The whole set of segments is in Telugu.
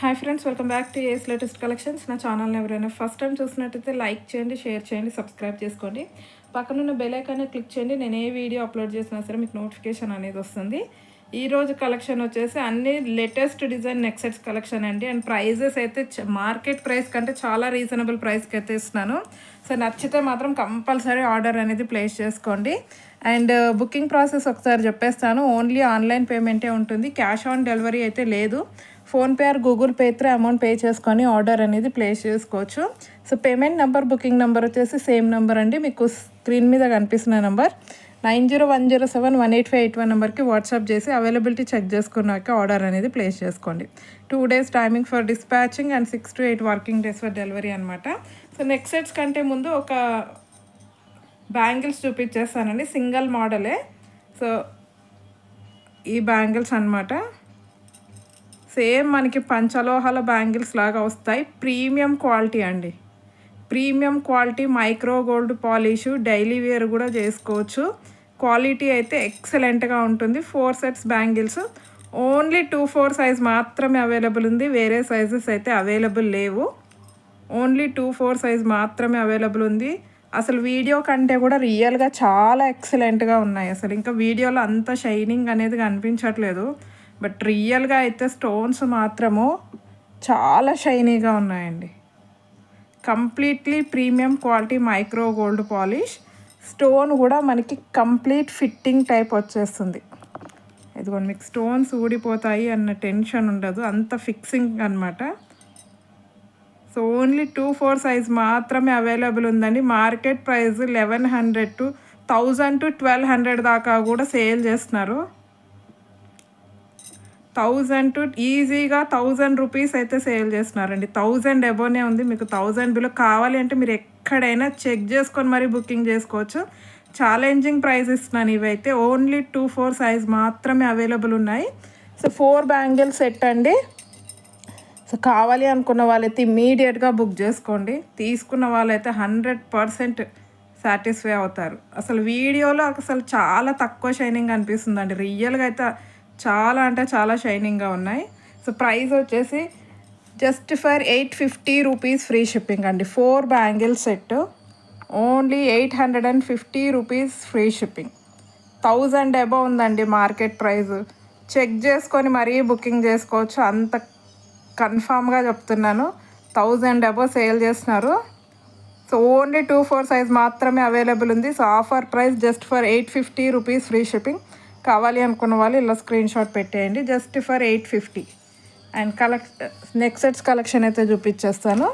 Hi friends welcome back to ace latest collections నా ఛానల్ని ఎవరైనా ఫస్ట్ టైం చూసినట్టయితే లైక్ చేయండి షేర్ చేయండి సబ్స్క్రైబ్ చేసుకోండి. పక్కనున్న బెల్ ఐకాన్ని క్లిక్ చేయండి. నేను ఏ వీడియో అప్లోడ్ చేసినా సరే మీకు నోటిఫికేషన్ అనేది వస్తుంది. ఈరోజు కలెక్షన్ వచ్చేసి అన్ని latest design neck sets collection అండి. అండ్ ప్రైజెస్ అయితే మార్కెట్ ప్రైస్ కంటే చాలా రీజనబుల్ ప్రైస్కి అయితే ఇస్తున్నాను. సో నచ్చితే మాత్రం కంపల్సరీ ఆర్డర్ అనేది ప్లేస్ చేసుకోండి. అండ్ బుకింగ్ ప్రాసెస్ ఒకసారి చెప్పేస్తాను. ఓన్లీ ఆన్లైన్ పేమెంటే ఉంటుంది. క్యాష్ ఆన్ డెలివరీ అయితే లేదు. PhonePe or Google Pay amount pay చేసుకొని ఆర్డర్ అనేది ప్లేస్ చేసుకోవచ్చు. So payment number booking number వచ్చేసి సేమ్ నెంబర్ అండి. మీకు స్క్రీన్ మీద కనిపిస్తున్న number. Nine zero one zero seven one eight five eight one నెంబర్కి వాట్సాప్ చేసి అవైలబిలిటీ చెక్ చేసుకున్నాక ఆర్డర్ అనేది ప్లేస్ చేసుకోండి. Two days timing for dispatching and six to eight working days for delivery అనమాట సో నెక్స్ట్ సెట్స్ కంటే ముందు ఒక బ్యాంగిల్స్ చూపించేస్తానండి. సింగిల్ మోడలే. సో ఈ బ్యాంగిల్స్ అన్నమాట. సేమ్ మనకి పంచలోహాల బ్యాంగిల్స్ లాగా వస్తాయి. ప్రీమియం క్వాలిటీ అండి. Premium quality micro gold polish daily wear కూడా చేసుకోవచ్చు. క్వాలిటీ అయితే ఎక్సలెంట్గా ఉంటుంది. Four sets bangles. Only two four size మాత్రమే అవైలబుల్ ఉంది. వేరే సైజెస్ అయితే అవైలబుల్ లేవు. ఓన్లీ టూ ఫోర్ సైజ్ మాత్రమే అవైలబుల్ ఉంది. అసలు వీడియో కంటే కూడా రియల్గా చాలా ఎక్సలెంట్గా ఉన్నాయి. అసలు ఇంకా వీడియోలో అంత షైనింగ్ అనేది కనిపించట్లేదు. బట్ రియల్గా అయితే స్టోన్స్ మాత్రము చాలా షైనీగా ఉన్నాయండి. Completely premium quality micro gold polish. Stone కూడా మనకి కంప్లీట్ ఫిట్టింగ్ టైప్ వచ్చేస్తుంది. ఇదిగోండి మీకు స్టోన్స్ ఊడిపోతాయి అన్న టెన్షన్ ఉండదు. అంత ఫిక్సింగ్ అనమాట so only two four size మాత్రమే అవైలబుల్ ఉందండి. Market price eleven hundred to thousand to twelve hundred దాకా కూడా సేల్ చేస్తున్నారు. థౌజండ్ టు ఈజీగా థౌజండ్ రూపీస్ అయితే సేల్ చేస్తున్నారండి. థౌజండ్ ఎబోనే ఉంది. మీకు థౌజండ్ బిలో కావాలి అంటే మీరు ఎక్కడైనా చెక్ చేసుకొని మరీ బుకింగ్ చేసుకోవచ్చు. ఛాలెంజింగ్ ప్రైస్ ఇస్తున్నాను ఇవైతే. ఓన్లీ టూ ఫోర్ సైజ్ మాత్రమే అవైలబుల్ ఉన్నాయి. సో ఫోర్ బ్యాంగిల్ సెట్ అండి. సో కావాలి అనుకున్న వాళ్ళైతే ఇమీడియట్గా బుక్ చేసుకోండి. తీసుకున్న వాళ్ళైతే హండ్రెడ్ పర్సెంట్ సాటిస్ఫై అవుతారు. అసలు వీడియోలో అసలు చాలా తక్కువ షైనింగ్ అనిపిస్తుందండి. రియల్గా అయితే చాలా అంటే చాలా షైనింగ్గా ఉన్నాయి. సో ప్రైస్ వచ్చేసి just for eight fifty rupees free shipping అండి. Four bangle set only eight hundred and fifty rupees free shipping thousand above ఉందండి మార్కెట్ ప్రైస్ చెక్ చేసుకొని మరీ బుకింగ్ చేసుకోవచ్చు. అంత కన్ఫామ్గా చెప్తున్నాను. థౌజండ్ అబో సేల్ చేస్తున్నారు. So only two four size మాత్రమే అవైలబుల్ ఉంది. So offer price just for eight fifty rupees free shipping కావాలి అనుకున్న వాళ్ళు ఇలా స్క్రీన్ షాట్ పెట్టేయండి. Just for eight fifty and కలెక్ next sets collection అయితే చూపించేస్తాను.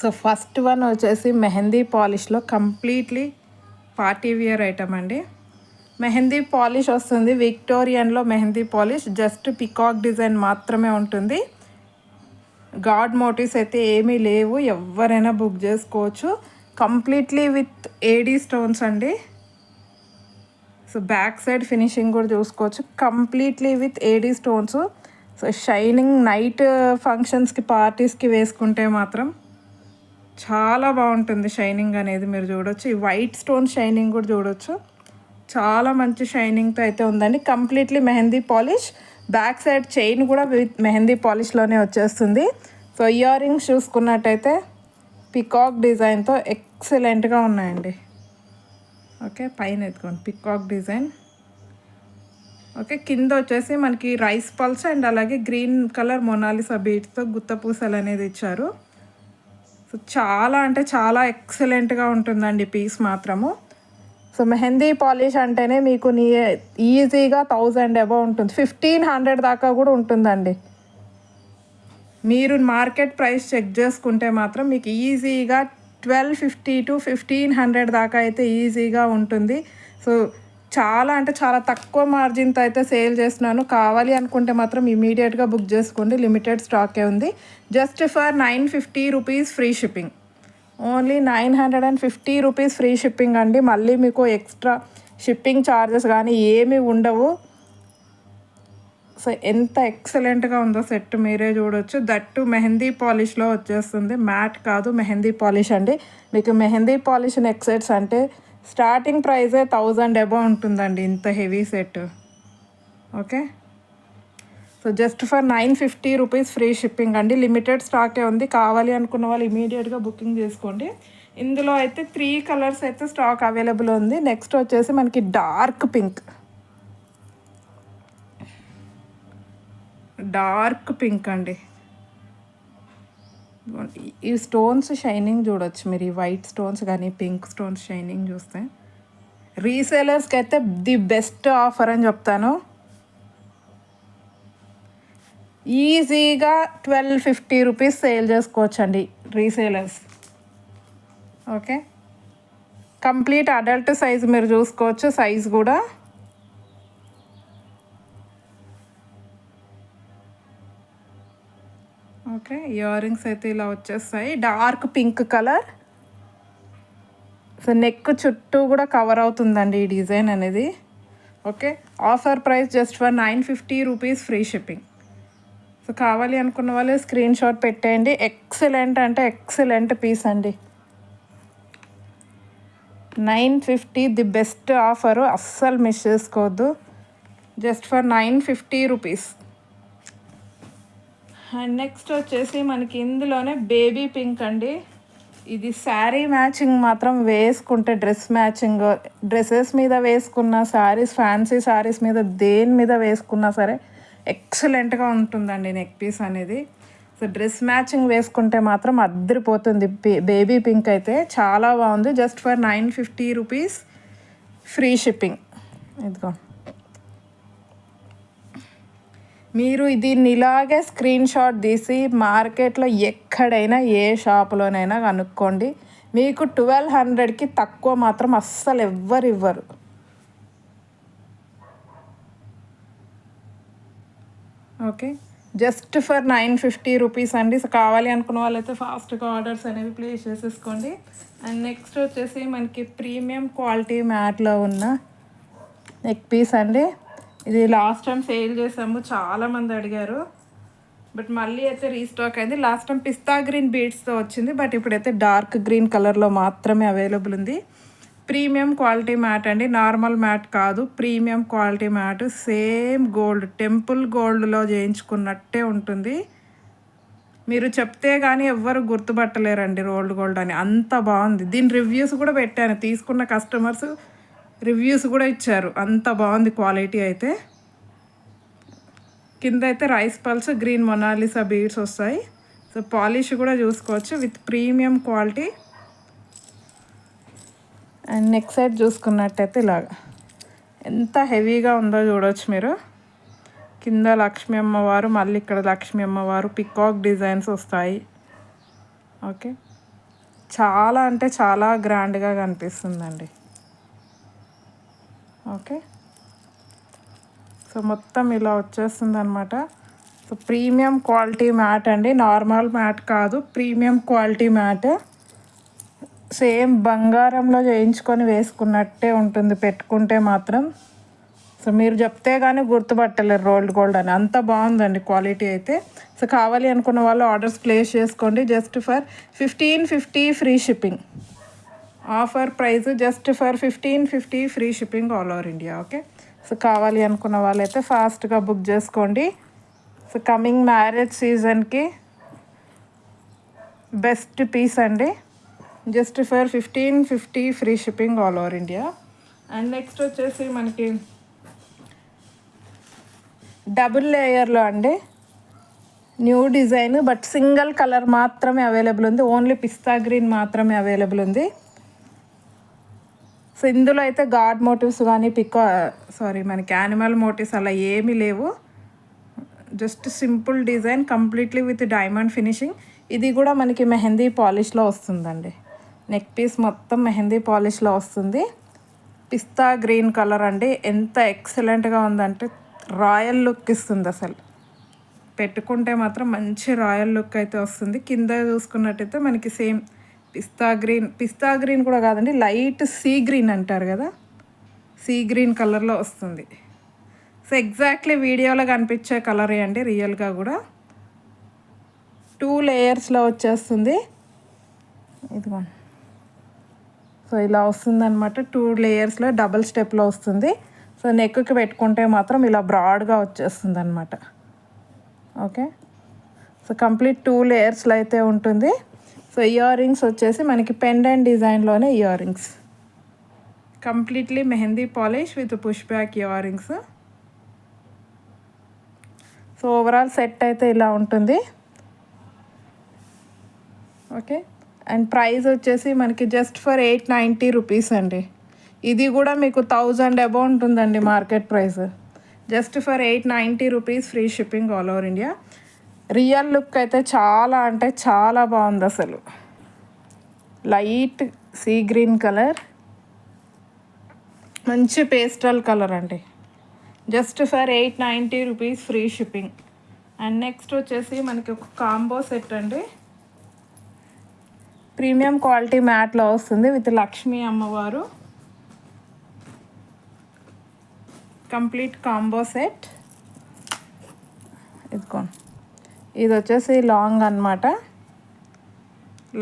సో ఫస్ట్ వన్ వచ్చేసి మెహందీ పాలిష్లో కంప్లీట్లీ పార్టీ వియర్ ఐటమ్ అండి. మెహందీ పాలిష్ వస్తుంది. విక్టోరియన్లో mehndi polish just peacock design మాత్రమే ఉంటుంది. గాడ్ మోటివ్స్ అయితే ఏమీ లేవు. ఎవరైనా బుక్ చేసుకోవచ్చు. కంప్లీట్లీ విత్ ఏడీ స్టోన్స్ అండి. సో బ్యాక్ సైడ్ ఫినిషింగ్ కూడా చూసుకోవచ్చు. Completely with AD stones so shining night ఫంక్షన్స్కి పార్టీస్కి వేసుకుంటే మాత్రం చాలా బాగుంటుంది షైనింగ్ అనేది మీరు చూడొచ్చు. ఈ వైట్ స్టోన్ షైనింగ్ కూడా చూడొచ్చు. చాలా మంచి షైనింగ్తో అయితే ఉందండి. Completely mehndi polish. Back side chain కూడా విత్ మెహందీ పాలిష్లోనే వచ్చేస్తుంది. సో ఇయర్ రింగ్స్ చూసుకున్నట్టయితే పికాక్ డిజైన్తో ఎక్సలెంట్గా ఉన్నాయండి. ఓకే పైన ఎత్తుకోండి. పికాక్ డిజైన్ ఓకే కింద వచ్చేసి మనకి రైస్ పల్స్ అండ్ అలాగే గ్రీన్ కలర్ మొనాలిసా బీట్స్తో గుత్త పూసలు అనేది ఇచ్చారు. సో చాలా అంటే చాలా ఎక్సలెంట్గా ఉంటుందండి పీస్ మాత్రము. సో మెహందీ పాలిష్ అంటేనే మీకు నీ ఈజీగా థౌజండ్ అబౌ ఉంటుంది. ఫిఫ్టీన్ హండ్రెడ్ దాకా కూడా ఉంటుందండి. మీరు మార్కెట్ ప్రైస్ చెక్ చేసుకుంటే మాత్రం మీకు ఈజీగా twelve fifty to fifteen hundred దాకా అయితే ఈజీగా ఉంటుంది. సో చాలా అంటే చాలా తక్కువ మార్జిన్తో అయితే సేల్ చేస్తున్నాను. కావాలి అనుకుంటే మాత్రం ఇమీడియట్గా బుక్ చేసుకోండి. లిమిటెడ్ స్టాకే ఉంది. Just for nine fifty rupees free shipping. Only nine hundred and fifty rupees free shipping అండి. మళ్ళీ మీకు ఎక్స్ట్రా షిప్పింగ్ ఛార్జెస్ కానీ ఏమీ ఉండవు. సో ఎంత ఎక్సలెంట్గా ఉందో సెట్ మీరే చూడొచ్చు. దట్టు మెహందీ పాలిష్లో వచ్చేస్తుంది. మ్యాట్ కాదు మెహందీ పాలిష్ అండి. మీకు మెహందీ పాలిష్ నెక్సెట్స్ అంటే స్టార్టింగ్ ప్రైజే థౌజండ్ అబౌ ఉంటుందండి ఇంత heavy set. Okay? So just for nine fifty rupees free shipping అండి. లిమిటెడ్ స్టాకే ఉంది. కావాలి అనుకున్న వాళ్ళు ఇమీడియట్గా బుకింగ్ చేసుకోండి. ఇందులో అయితే త్రీ కలర్స్ అయితే స్టాక్ అవైలబుల్ ఉంది. నెక్స్ట్ వచ్చేసి మనకి డార్క్ పింక్. డార్క్ పింక్ అండి. ఈ స్టోన్స్ షైనింగ్ చూడొచ్చు మీరు ఈ వైట్ స్టోన్స్ కానీ పింక్ స్టోన్స్ షైనింగ్ చూస్తే. రీసేలర్స్కి అయితే ది బెస్ట్ ఆఫర్ అని చెప్తాను. ఈజీగా ట్వెల్వ్ ఫిఫ్టీ రూపీస్ సేల్ చేసుకోవచ్చు అండి resellers. Okay? Complete adult size మీరు చూసుకోవచ్చు సైజ్ కూడా. ఓకే ఇయర్ రింగ్స్ అయితే ఇలా వచ్చేస్తాయి. Dark pink colour so neck చుట్టూ కూడా కవర్ అవుతుందండి ఈ డిజైన్ అనేది. Okay offer price just for nine fifty rupees free shipping so కావాలి అనుకున్న వాళ్ళు స్క్రీన్ షాట్ పెట్టేయండి. ఎక్సలెంట్ అంటే ఎక్సలెంట్ పీస్ అండి. Nine fifty the best offer అస్సలు మిస్ చేసుకోవద్దు. Just for nine fifty rupees and next వచ్చేసి మనకి ఇందులోనే బేబీ పింక్ అండి. ఇది శారీ మ్యాచింగ్ మాత్రం వేసుకుంటే డ్రెస్ మ్యాచింగ్ డ్రెస్సెస్ మీద వేసుకున్న శారీస్ ఫ్యాన్సీ శారీస్ మీద దేని మీద వేసుకున్నా సరే ఎక్సలెంట్గా ఉంటుందండి నెక్ పీస్ అనేది. సో డ్రెస్ మ్యాచింగ్ వేసుకుంటే మాత్రం అద్దరిపోతుంది బేబీ పింక్ అయితే. చాలా బాగుంది. Just for nine fifty rupees free shipping ఇదిగో. మీరు దీన్ని ఇలాగే స్క్రీన్ షాట్ తీసి మార్కెట్లో ఎక్కడైనా ఏ షాపులోనైనా కనుక్కోండి. మీకు ట్వెల్వ్ హండ్రెడ్కి తక్కువ మాత్రం అస్సలు ఎవ్వరు ఇవ్వరు. Okay. Just for nine fifty rupees అండి. కావాలి అనుకున్న వాళ్ళైతే ఫాస్ట్గా ఆర్డర్స్ అనేవి ప్లేస్ చేసేసుకోండి. అండ్ నెక్స్ట్ వచ్చేసి మనకి ప్రీమియం క్వాలిటీ మ్యాట్లో ఉన్న నెక్ పీస్ అండి. ఇది లాస్ట్ టైం సేల్ చేసాము చాలామంది అడిగారు. బట్ మళ్ళీ అయితే రీస్టాక్ అయింది. లాస్ట్ టైం పిస్తా గ్రీన్ బీడ్స్తో వచ్చింది బట్ ఇప్పుడైతే డార్క్ గ్రీన్ కలర్లో మాత్రమే అవైలబుల్ ఉంది. ప్రీమియం క్వాలిటీ మ్యాట్ అండి. నార్మల్ మ్యాట్ కాదు premium quality matte same gold temple గోల్డ్లో చేయించుకున్నట్టే ఉంటుంది. మీరు చెప్తే కానీ ఎవ్వరు గుర్తుపట్టలేరండి రోల్డ్ గోల్డ్ అని. అంత బాగుంది. దీని రివ్యూస్ కూడా పెట్టాను తీసుకున్న కస్టమర్స్ రివ్యూస్ కూడా ఇచ్చారు. అంత బాగుంది క్వాలిటీ అయితే. కింద అయితే rice pulse green Mona Lisa beads వస్తాయి. సో పాలిష్ కూడా చూసుకోవచ్చు with premium quality. And next side చూసుకున్నట్టయితే ఇలాగ. ఎంత హెవీగా ఉందో చూడవచ్చు మీరు. కింద లక్ష్మీ అమ్మవారు మళ్ళీ ఇక్కడ లక్ష్మీ అమ్మవారు పికాక్ డిజైన్స్ వస్తాయి. ఓకే. చాలా అంటే చాలా గ్రాండ్గా కనిపిస్తుందండి. ఓకే. సో మొత్తం ఇలా వచ్చేస్తుంది అనమాట సో ప్రీమియం క్వాలిటీ మ్యాట్ అండి. నార్మల్ మ్యాట్ కాదు ప్రీమియం క్వాలిటీ మ్యాట్. సేమ్ బంగారంలో చేయించుకొని వేసుకున్నట్టే ఉంటుంది పెట్టుకుంటే మాత్రం. సో మీరు చెప్తే కానీ గుర్తుపట్టలేరు రోల్డ్ గోల్డ్ అని. అంత బాగుందండి క్వాలిటీ అయితే. సో కావాలి అనుకున్న వాళ్ళు ఆర్డర్స్ ప్లేస్ చేసుకోండి. Just for fifteen fifty free shipping. Offer price just for fifteen fifty free shipping all over India okay? So కావాలి అనుకున్న వాళ్ళైతే ఫాస్ట్గా బుక్ చేసుకోండి. సో కమింగ్ మ్యారేజ్ సీజన్కి బెస్ట్ పీస్ అండి. Just for fifteen fifty free shipping all over India. And next వచ్చేసి మనకి డబుల్ లేయర్లో అండి. New design but single colour మాత్రమే అవైలబుల్ ఉంది. ఓన్లీ పిస్తా గ్రీన్ మాత్రమే అవైలబుల్ ఉంది. సో ఇందులో అయితే గాడ్ మోటివ్స్ కానీ పిక్ సారీ మనకి యానిమల్ మోటివ్స్ అలా ఏమీ లేవు. Just simple design completely with diamond finishing. ఇది కూడా మనకి మెహందీ పాలిష్లో వస్తుందండి. నెక్ పీస్ మొత్తం మెహందీ పాలిష్లో వస్తుంది. పిస్తా గ్రీన్ కలర్ అండి. ఎంత ఎక్సలెంట్గా ఉందంటే రాయల్ లుక్ ఇస్తుంది అసలు. పెట్టుకుంటే మాత్రం మంచి రాయల్ లుక్ అయితే వస్తుంది. కింద చూసుకున్నట్టయితే మనకి same pista green pista green కూడా కాదండి లైట్ సీ గ్రీన్ అంటారు కదా సీ గ్రీన్ కలర్లో వస్తుంది. సో ఎగ్జాక్ట్లీ వీడియోలో కనిపించే కలరే అండి రియల్గా కూడా. టూ లేయర్స్లో వచ్చేస్తుంది. ఇదిగోండి సో ఇలా వస్తుందన్నమాట టూ లేయర్స్లో డబుల్ స్టెప్లో వస్తుంది. సో నెక్కి పెట్టుకుంటే మాత్రం ఇలా బ్రాడ్గా వచ్చేస్తుంది అనమాట ఓకే? సో కంప్లీట్ టూ లేయర్స్లో అయితే ఉంటుంది. సో ఇయర్ రింగ్స్ వచ్చేసి మనకి pendant డిజైన్లోనే earrings completely mehndi polish with push back earrings so overall set అయితే ఇలా ఉంటుంది. ఓకే అండ్ ప్రైస్ వచ్చేసి మనకి just for eight ninety rupees అండి. ఇది కూడా మీకు థౌజండ్ అబౌ ఉంటుందండి market price just for eight ninety rupees free shipping all over India real look అయితే చాలా అంటే చాలా బాగుంది అసలు. Light sea green colour. మంచి పేస్టల్ కలర్ అండి. Just for eight ninety rupees free shipping. And next వచ్చేసి మనకి ఒక కాంబో సెట్ అండి. ప్రీమియం క్వాలిటీ మ్యాట్లో వస్తుంది విత్ లక్ష్మీ అమ్మవారు. Complete combo set. ఇదిగోండి. ఇది వచ్చేసి లాంగ్ అన్నమాట.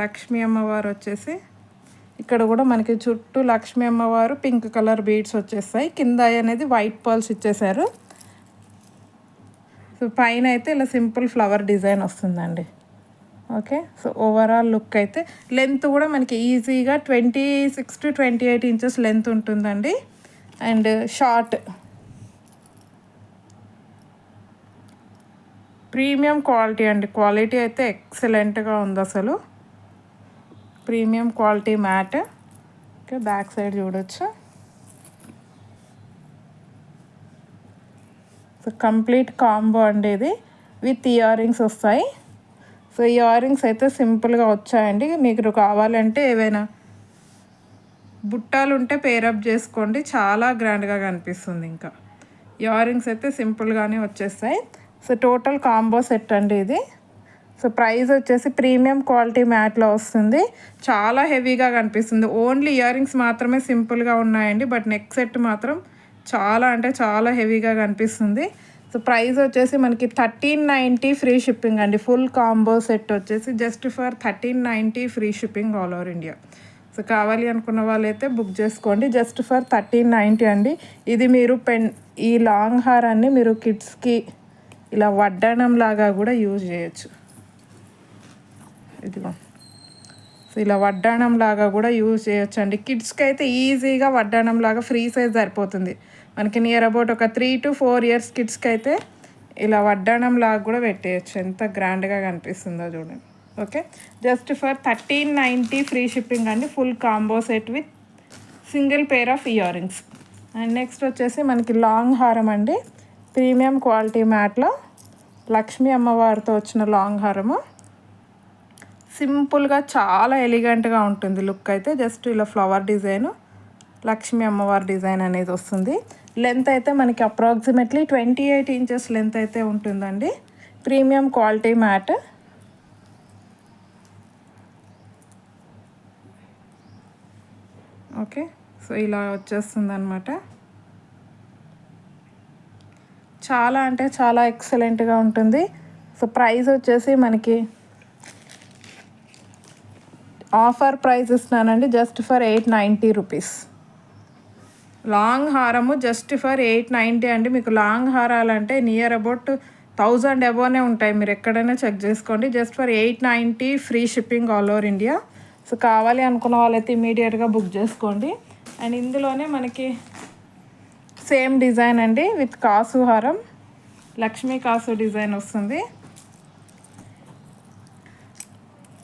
లక్ష్మీ అమ్మవారు వచ్చేసి ఇక్కడ కూడా మనకి చుట్టూ లక్ష్మీ అమ్మవారు పింక్ కలర్ బీడ్స్ వచ్చేస్తాయి. కింద అనేది వైట్ పర్ల్స్ ఇచ్చేసారు సో పైన అయితే ఇలా సింపుల్ ఫ్లవర్ డిజైన్ వస్తుందండి. ఓకే? సో ఓవరాల్ లుక్ అయితే లెంత్ కూడా మనకి ఈజీగా twenty six to twenty eight inches length ఉంటుందండి. అండ్ షార్ట్ ప్రీమియం క్వాలిటీ అండి. క్వాలిటీ అయితే ఎక్సలెంట్గా ఉంది అసలు. Premium quality matte. Okay back side చూడొచ్చు. సో కంప్లీట్ కాంబో అండి ఇది. విత్ ఇయర్ రింగ్స్ వస్తాయి. సో ఇయర్ రింగ్స్ అయితే సింపుల్గా వచ్చాయండి. మీకు కావాలంటే ఏవైనా బుట్టాలు ఉంటే పేరప్ చేసుకోండి. చాలా గ్రాండ్గా కనిపిస్తుంది ఇంకా. ఇయర్ రింగ్స్ అయితే సింపుల్గానే వచ్చేస్తాయి. సో టోటల్ కాంబో సెట్ అండి ఇది. సో ప్రైస్ వచ్చేసి ప్రీమియం క్వాలిటీ మ్యాట్లో వస్తుంది. చాలా హెవీగా కనిపిస్తుంది. ఓన్లీ ఇయర్ రింగ్స్ మాత్రమే సింపుల్గా ఉన్నాయండి. బట్ నెక్ సెట్ మాత్రం చాలా అంటే చాలా హెవీగా కనిపిస్తుంది. సో ప్రైస్ వచ్చేసి మనకి థర్టీన్ నైంటీ ఫ్రీ షిప్పింగ్ అండి. ఫుల్ కాంబో సెట్ వచ్చేసి just for thirteen ninety free shipping all over India. So కావాలి అనుకున్న వాళ్ళైతే బుక్ చేసుకోండి. జస్ట్ ఫర్ థర్టీన్ నైంటీ అండి. ఇది మీరు పెన్ ఈ లాంగ్ హారాన్ని మీరు కిడ్స్కి ఇలా వడ్డాణం లాగా కూడా యూజ్ చేయొచ్చు. ఇదిగో. సో ఇలా వడ్డాణం లాగా కూడా యూజ్ చేయొచ్చు అండి కిడ్స్కి అయితే ఈజీగా వడ్డాణం లాగా ఫ్రీ సైజ్ సరిపోతుంది. మనకి నియర్ అబౌట్ ఒక త్రీ టు ఫోర్ ఇయర్స్ కిడ్స్కి అయితే ఇలా వడ్డాణం లాగా కూడా పెట్టేయచ్చు. ఎంత గ్రాండ్గా కనిపిస్తుందో చూడండి. Okay? Just for thirteen ninety free shipping అండి. Full combo set with single pair of earrings. And next వచ్చేసి మనకి లాంగ్ హారం అండి. ప్రీమియం క్వాలిటీ మ్యాట్లో లక్ష్మీ అమ్మవారితో వచ్చిన లాంగ్ హారము. సింపుల్గా చాలా ఎలిగెంట్గా ఉంటుంది లుక్ అయితే జస్ట్ ఇలా ఫ్లవర్ డిజైన్ లక్ష్మీ అమ్మవారి డిజైన్ అనేది వస్తుంది. లెంత్ అయితే మనకి approximately twenty eight inches length అయితే ఉంటుందండి. Premium quality matte. Okay so ఇలా వచ్చేస్తుంది అనమాట చాలా అంటే చాలా ఎక్సలెంట్గా ఉంటుంది. సో ప్రైస్ వచ్చేసి మనకి offer price ఇస్తున్నానండి. Just for eight ninety rupees long హారము జస్ట్ ఫర్ ఎయిట్ నైంటీ అండి. మీకు లాంగ్ హారాలంటే నియర్ అబౌట్ థౌజండ్ అబోనే ఉంటాయి. మీరు ఎక్కడైనా చెక్ చేసుకోండి. Just for eight ninety free shipping all over India so కావాలి అనుకున్న వాళ్ళైతే ఇమీడియట్గా బుక్ చేసుకోండి. అండ్ ఇందులోనే మనకి సేమ్ డిజైన్ అండి విత్ కాసు హారం. లక్ష్మీ కాసు డిజైన్ వస్తుంది.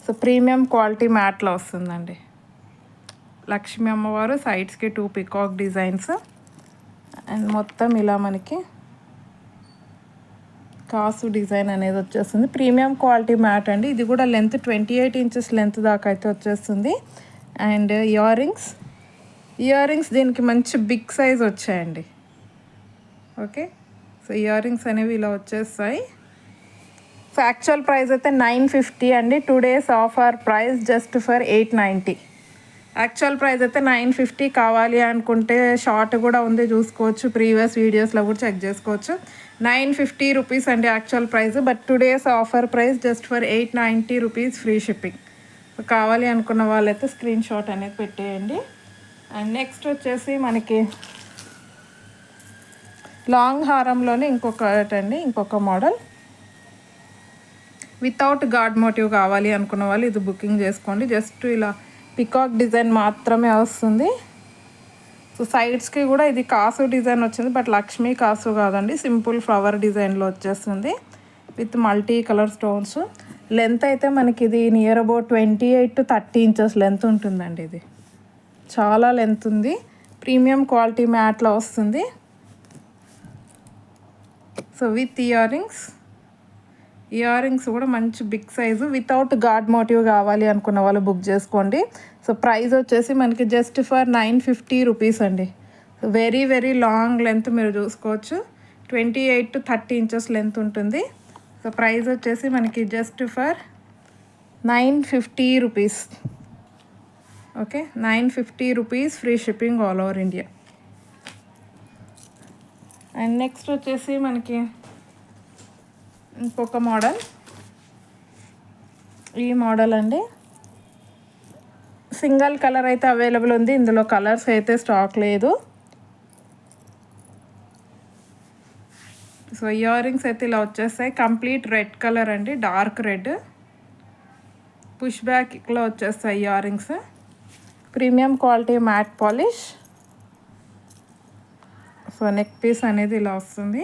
సో ప్రీమియం క్వాలిటీ మ్యాట్లో వస్తుందండి. లక్ష్మీ అమ్మవారు సైడ్స్కి టూ పికాక్ డిజైన్స్. అండ్ మొత్తం ఇలా మనకి కాసు డిజైన్ అనేది వచ్చేస్తుంది. ప్రీమియం క్వాలిటీ మ్యాట్ అండి. ఇది కూడా length twenty eight inches length దాకా అయితే వచ్చేస్తుంది. And earrings. ఇయర్ రింగ్స్ దీనికి మంచి బిగ్ సైజ్ వచ్చాయండి. ఓకే? సో ఇయర్ రింగ్స్ అనేవి ఇలా వచ్చేస్తాయి. సో యాక్చువల్ ప్రైస్ అయితే నైన్ ఫిఫ్టీ అండి. Two days offer price just for eight ninety actual price అయితే నైన్ ఫిఫ్టీ కావాలి అనుకుంటే షార్ట్ కూడా ఉంది చూసుకోవచ్చు. ప్రీవియస్ వీడియోస్లో కూడా చెక్ చేసుకోవచ్చు. నైన్ ఫిఫ్టీ రూపీస్ అండి actual price but two days offer price just for eight ninety rupees free shipping కావాలి అనుకున్న వాళ్ళైతే స్క్రీన్ షాట్ అనేది పెట్టేయండి. అండ్ నెక్స్ట్ వచ్చేసి మనకి లాంగ్ హారంలోనే ఇంకొకటండి ఇంకొక మోడల్. వితౌట్ గాడ్ మోటివ్ కావాలి అనుకున్న వాళ్ళు ఇది బుకింగ్ చేసుకోండి. జస్ట్ ఇలా పికాక్ డిజైన్ మాత్రమే వస్తుంది. సో సైడ్స్కి కూడా ఇది కాసు డిజైన్ వచ్చింది. బట్ లక్ష్మీ కాసు కాదండి. సింపుల్ ఫ్లవర్ డిజైన్లో వచ్చేస్తుంది. With multi colour stones length అయితే మనకి ఇది near about twenty eight to thirty inches length ఉంటుందండి ఇది. చాలా లెంత్ ఉంది. ప్రీమియం క్వాలిటీ మ్యాట్లో వస్తుంది. So with ear rings ear rings కూడా మంచి big size without god motive కావాలి అనుకున్న వాళ్ళు బుక్ చేసుకోండి. సో ప్రైస్ వచ్చేసి మనకి just for nine fifty rupees అండి. వెరీ వెరీ లాంగ్ లెంత్ మీరు చూసుకోవచ్చు. Twenty eight to thirty inches length ఉంటుంది. సో ప్రైస్ వచ్చేసి మనకి just for nine fifty rupees okay nine fifty rupees free shipping all over India and next వచ్చేసి మనకి ఇంకొక మోడల్ ఈ మోడల్ అండి. సింగల్ కలర్ అయితే అవైలబుల్ ఉంది. ఇందులో కలర్స్ అయితే స్టాక్ లేదు. సో ఇయర్ రింగ్స్ అయితే ఇలా వచ్చేస్తాయి. కంప్లీట్ రెడ్ కలర్ అండి. డార్క్ రెడ్ పుష్ బ్యాక్లో వచ్చేస్తాయి ear rings premium quality matte polish so neck piece అనేది ఇలా వస్తుంది.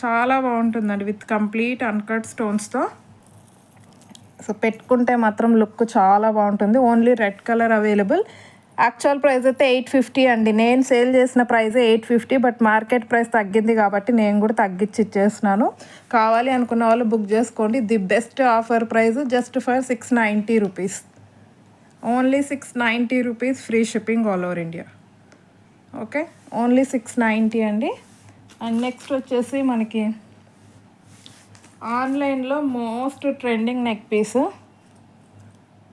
చాలా బాగుంటుందండి విత్ కంప్లీట్ అన్కట్ స్టోన్స్తో సో పెట్టుకుంటే మాత్రం లుక్ చాలా బాగుంటుంది. Only red colour available. Actual price అయితే ఎయిట్ ఫిఫ్టీ అండి. నేను సేల్ చేసిన price eight fifty but market price తగ్గింది కాబట్టి నేను కూడా తగ్గించి ఇచ్చేస్తున్నాను. కావాలి అనుకున్న వాళ్ళు బుక్ చేసుకోండి. The best offer price just for six ninety rupees. Only six ninety rupees free shipping all over India. Okay? Only six ninety అండి. అండ్ నెక్స్ట్ వచ్చేసి మనకి ఆన్లైన్లో మోస్ట్ ట్రెండింగ్ నెక్ పీస్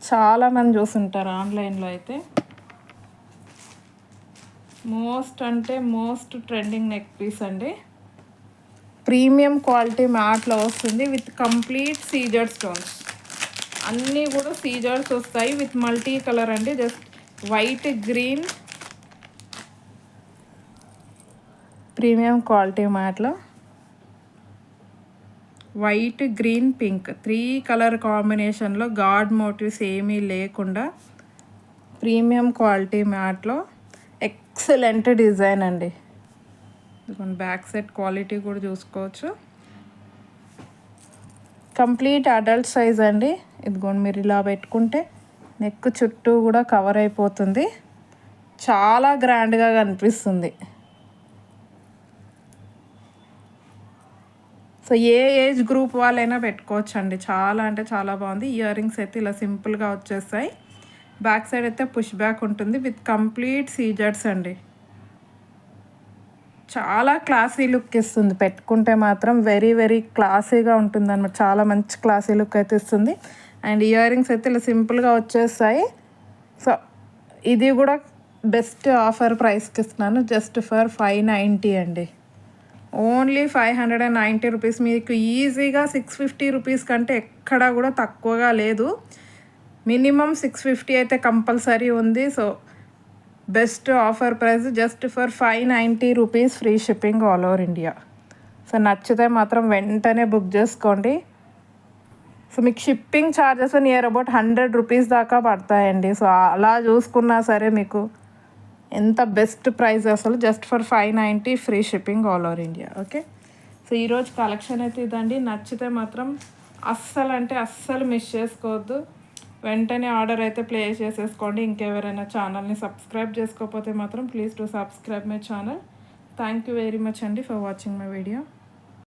చాలామంది చూసుంటారు ఆన్లైన్లో అయితే. మోస్ట్ అంటే మోస్ట్ ట్రెండింగ్ నెక్ పీస్ అండి. ప్రీమియం క్వాలిటీ మ్యాట్లో వస్తుంది విత్ కంప్లీట్ సీజర్ స్టోన్స్ అన్నీ కూడా సీజర్స్ వస్తాయి విత్ మల్టీ కలర్ అండి. Just white green premium quality మ్యాట్లో? White green pink. Three colour కాంబినేషన్లో గాడ్ మోటివ్స్ ఏమీ లేకుండా ప్రీమియం క్వాలిటీ మ్యాట్లో ఎక్సలెంట్ డిజైన్ అండి. బ్యాక్ సెట్ క్వాలిటీ కూడా చూసుకోవచ్చు. కంప్లీట్ అడల్ట్ సైజ్ అండి. ఇదిగోండి మీరు ఇలా పెట్టుకుంటే నెక్ చుట్టూ కూడా కవర్ అయిపోతుంది. చాలా గ్రాండ్గా కనిపిస్తుంది. సో ఏ ఏజ్ గ్రూప్ వాళ్ళైనా పెట్టుకోవచ్చు అండి చాలా అంటే చాలా బాగుంది. ఇయర్ రింగ్స్ అయితే ఇలా సింపుల్గా వచ్చేస్తాయి. బ్యాక్ సైడ్ అయితే పుష్ బ్యాక్ ఉంటుంది విత్ కంప్లీట్ సీజర్స్ అండి. చాలా క్లాసీ లుక్ ఇస్తుంది. పెట్టుకుంటే మాత్రం వెరీ వెరీ క్లాసీగా ఉంటుంది అనమాట చాలా మంచి క్లాసీ లుక్ అయితే ఇస్తుంది. అండ్ ఇయర్ రింగ్స్ అయితే ఇలా సింపుల్గా వచ్చేస్తాయి. సో ఇది కూడా బెస్ట్ ఆఫర్ ప్రైస్కి ఇస్తున్నాను. జస్ట్ ఫర్ ఫైవ్ నైంటీ అండి. Only five hundred and ninety rupees. మీకు ఈజీగా సిక్స్ ఫిఫ్టీ రూపీస్ కంటే ఎక్కడా కూడా తక్కువగా లేదు. మినిమం సిక్స్ ఫిఫ్టీ అయితే కంపల్సరీ ఉంది. So best offer price just for five ninety rupees free shipping all over India. So నచ్చితే మాత్రం వెంటనే బుక్ చేసుకోండి. సో మీకు shipping charges near about hundred rupees దాకా పడతాయండి. సో అలా చూసుకున్నా సరే మీకు ఎంత బెస్ట్ ప్రైస్ అసలు? Just for five ninety free shipping all over India okay so ఈరోజు కలెక్షన్ అయితే ఇదండి. నచ్చితే మాత్రం అస్సలు అంటే అస్సలు మిస్ చేసుకోవద్దు. వెంటనే ఆర్డర్ అయితే ప్లే చేసేసుకోండి. ఇంకెవరైనా ఛానల్ని సబ్స్క్రైబ్ చేసుకోకపోతే మాత్రం please to subscribe my channel thank you very much అండి ఫర్ వాచింగ్ మై వీడియో